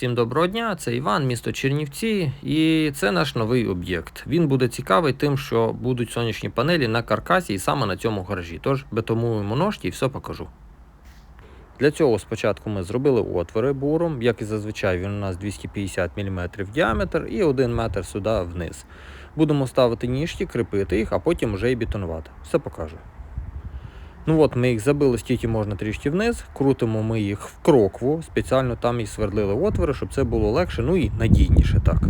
Всім доброго дня, це Іван, місто Чернівці, і це наш новий об'єкт. Він буде цікавий тим, що будуть сонячні панелі на каркасі і саме на цьому гаражі. Тож бетонуємо ножки і все покажу. Для цього спочатку ми зробили отвори буром, як і зазвичай він у нас 250 мм діаметр і 1 метр сюди вниз. Будемо ставити ніжки, кріпити їх, а потім вже і бетонувати. Все покажу. Ну от ми їх забили стільки можна трішки вниз, крутимо ми їх в крокву, спеціально там і свердлили отвори, щоб це було легше, ну і надійніше так.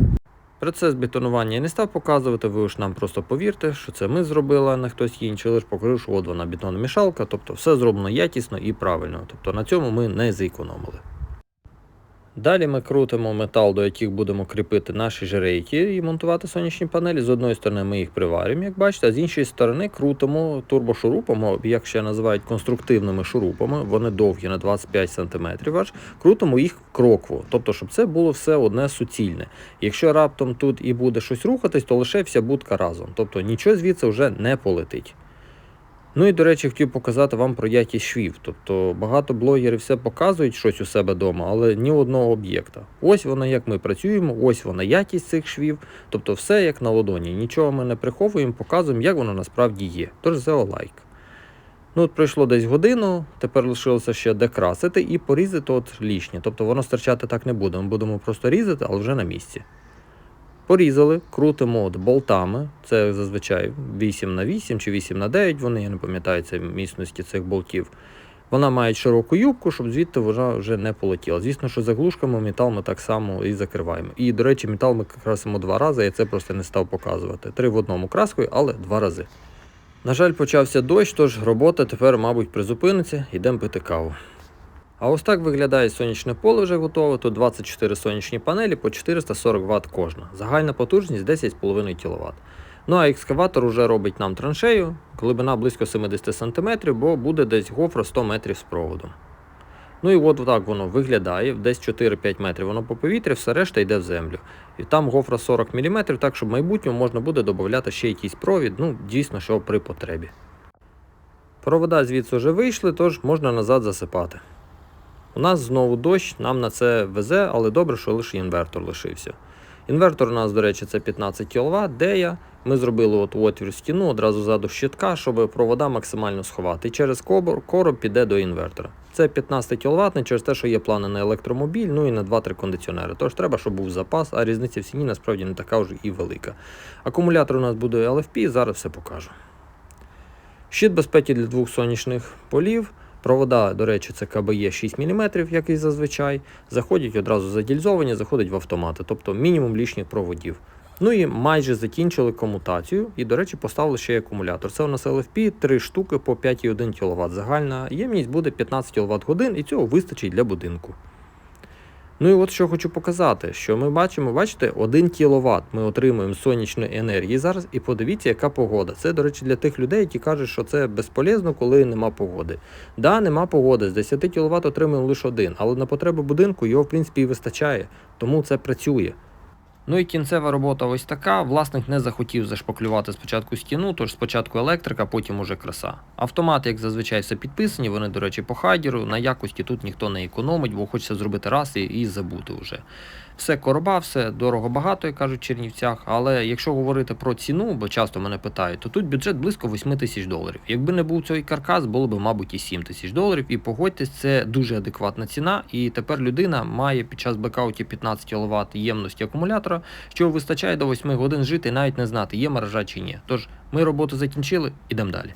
Процес бетонування я не став показувати, ви ж нам просто повірте, що це ми зробили, а не хтось інший, лише покажу, що от вона бетонна мішалка, тобто все зроблено якісно і правильно. Тобто на цьому ми не зекономили. Далі ми крутимо метал, до яких будемо кріпити наші жерейки і монтувати сонячні панелі. З одної сторони ми їх приварюємо, як бачите, а з іншої сторони крутимо турбошурупами, як ще називають конструктивними шурупами. Вони довгі на 25 см аж. Крутимо їх крокву, тобто, щоб це було все одне суцільне. Якщо раптом тут і буде щось рухатись, то лише вся будка разом. Тобто нічого звідси вже не полетить. Ну і до речі, хотів показати вам про якість швів. Тобто багато блогерів все показують щось у себе вдома, але ні одного об'єкта. Ось вона, як ми працюємо, ось вона якість цих швів. Тобто все як на ладоні. Нічого ми не приховуємо, показуємо, як воно насправді є. Тож ZO лайк. Ну от пройшло десь годину, тепер лишилося ще декрасити і порізати от лішнє. Тобто воно стирчати так не буде. Ми будемо просто різати, але вже на місці. Порізали, крутимо от болтами. Це зазвичай 8 на 8 чи 8 на 9 вони, я не пам'ятаю це міцності цих болтів. Вона має широку юбку, щоб звідти вона вже не полетіла. Звісно, що заглушками метал ми так само і закриваємо. І, до речі, метал ми красимо два рази, я це просто не став показувати. Три в одному краскою, але два рази. На жаль, почався дощ, тож робота тепер, мабуть, призупиниться, йдемо пити каву. А ось так виглядає сонячне поле вже готове. Тут 24 сонячні панелі по 440 Вт кожна. Загальна потужність 10,5 кВт. Ну а екскаватор вже робить нам траншею, глибина близько 70 см, бо буде десь гофра 100 метрів з проводом. Ну і от так воно виглядає, десь 4-5 метрів воно по повітрі, все решта йде в землю. І там гофра 40 мм, так що в майбутньому можна буде додати ще якийсь провід, ну дійсно, що при потребі. Провода звідси вже вийшли, тож можна назад засипати. У нас знову дощ, нам на це везе, але добре, що лише інвертор лишився. Інвертор у нас, до речі, це 15 кВт, де я. Ми зробили от отвір стіну одразу ззаду щитка, щоб провода максимально сховати. І через кобор, короб піде до інвертора. Це 15 кВт, через те, що є плани на електромобіль, ну і на 2-3 кондиціонери. Тож треба, щоб був запас, а різниця в ціні насправді не така вже і велика. Акумулятор у нас буде LFP, зараз все покажу. Щит безпеки для двох сонячних полів. Провода, до речі, це КБЄ 6 мм, як і зазвичай. Заходять одразу задільзовані, заходять в автомати, тобто мінімум лишніх проводів. Ну і майже закінчили комутацію. І, до речі, поставили ще й акумулятор. Це у нас LFP 3 штуки по 5,1 кВт. Загальна ємність буде 15 кВт годин, і цього вистачить для будинку. Ну і от що хочу показати, що ми бачимо, бачите, 1 кВт ми отримуємо сонячної енергії зараз, і подивіться, яка погода. Це, до речі, для тих людей, які кажуть, що це безполезно, коли нема погоди. Да, нема погоди, з 10 кВт отримуємо лише один, але на потреби будинку його, в принципі, і вистачає, тому це працює. Ну і кінцева робота ось така. Власник не захотів зашпаклювати спочатку стіну, тож спочатку електрика, потім уже краса. Автомати, як зазвичай, все підписані, вони, до речі, по хайдеру. На якості тут ніхто не економить, бо хочеться зробити раз і, і забути вже. Все короба, все дорого багато, як кажуть в Чернівцях. Але якщо говорити про ціну, бо часто мене питають, то тут бюджет близько 8 тисяч доларів. Якби не був цей каркас, було б, мабуть, і 7 тисяч доларів. І погодьтесь, це дуже адекватна ціна. І тепер людина має під час блекаутів 15 кВт ємності акумулятора, що вистачає до 8 годин жити навіть не знати, є мережа чи ні. Тож ми роботу закінчили, ідемо далі.